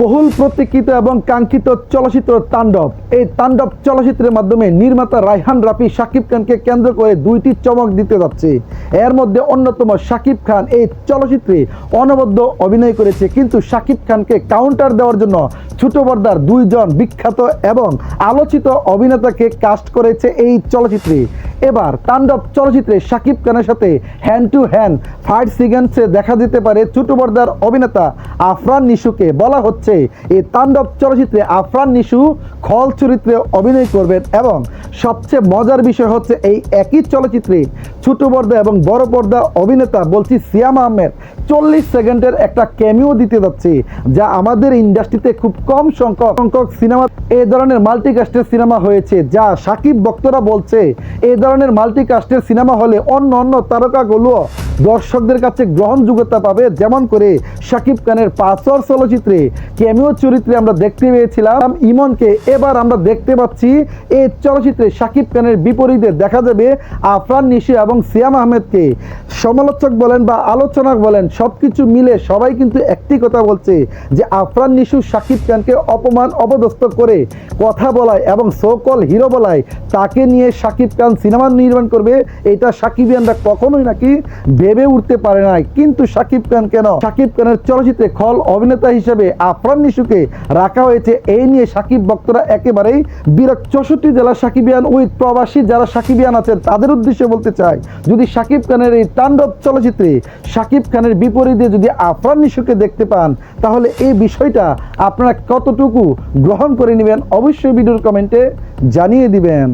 বহুল প্রতীক্ষিত এবং কাঙ্ক্ষিত চলচ্চিত্র তাণ্ডব। এই তাণ্ডব চলচ্চিত্রের মাধ্যমে নির্মাতা রায়হান রাফি শাকিব খানকে কেন্দ্র করে দুইটি চমক দিতে যাচ্ছে। এর মধ্যে অন্যতম শাকিব খান এই চলচ্চিত্রে অনবদ্য অভিনয় করেছে, কিন্তু শাকিব খানকে কাউন্টার দেওয়ার জন্য ছোট পর্দার দুইজন বিখ্যাত এবং আলোচিত অভিনেতাকে কাস্ট করেছে এই চলচ্চিত্রে। এবার তাণ্ডব চলচ্চিত্রে শাকিব খানের সাথে হ্যান্ড টু হ্যান্ড ফাইট সিগেন্সে দেখা যেতে পারে ছোট পর্দার অভিনেতা আফরান নিশুকে। বলা হচ্ছে এই তাণ্ডব চলচ্চিত্রে আফরান নিশু খল চরিত্রে অভিনয় করবেন এবং সবচেয়ে মজার বিষয় হচ্ছে এই একই চলচ্চিত্রে ছোট পর্দা এবং বড় পর্দা অভিনেতা বলছি সিয়াম আহমেদ চল্লিশ সেকেন্ডের একটা ক্যামিও দিতে যাচ্ছে, যা আমাদের ইন্ডাস্ট্রিতে খুব কম সংখ্যক সংখ্যক সিনেমা এই ধরনের মাল্টিকাস্টের সিনেমা হয়েছে, যা সাকিব ভক্তরা বলছে এই ধরনের মাল্টিকাস্টের সিনেমা হলে অন্য অন্য তারকাগুলো দর্শকদের কাছে গ্রহণযোগ্যতা পাবে, যেমন করে শাকিব খানের পাঁচর চলচ্চিত্রে। ক্যামিও চরিত্রে আমরা দেখতে পেয়েছিলাম, ইমনকে। এবার আমরা দেখতে পাচ্ছি এই চলচ্চিত্রে শাকিব খানের বিপরীতে দেখা যাবে আফরান নিশি এবং সিয়াম আহমেদকে। সমালোচক বলেন বা আলোচনা বলেন সব কিছু মিলে সবাই কিন্তু একটি কথা বলছে যে আফরান নিশু শাকিব খানকে অপমান, অপদস্থ করে কথা বলায় এবং সোকল হিরো বলায় তাকে নিয়ে শাকিব খান সিনেমা নির্মাণ করবে। এটা সাকিবিয়ানরা কখনোই নাকি ভেবে উঠতে পারে নাই। কিন্তু শাকিব খান কেন? শাকিব খানের চলচ্চিত্রে খল অভিনেতা হিসেবে আফরান নিশুকে রাখা হয়েছে। এই নিয়ে সাকিব ভক্তরা একেবারেই বিরক্ত। চৌষট্টি জেলা সাকিবিয়ান উইথ প্রবাসী যারা সাকিবিয়ান আছেন, তাদের উদ্দেশ্যে বলতে চাই, যদি শাকিব খানের এই তাণ্ডব চলচ্চিত্রে শাকিব খানের বিপরীতে যদি আফরান নিশুকে দেখতে পান, তাহলে এই বিষয়টা আপনারা কতটুকু গ্রহণ করে নেবেন অবশ্যই ভিডিওর কমেন্টে জানিয়ে দিবেন।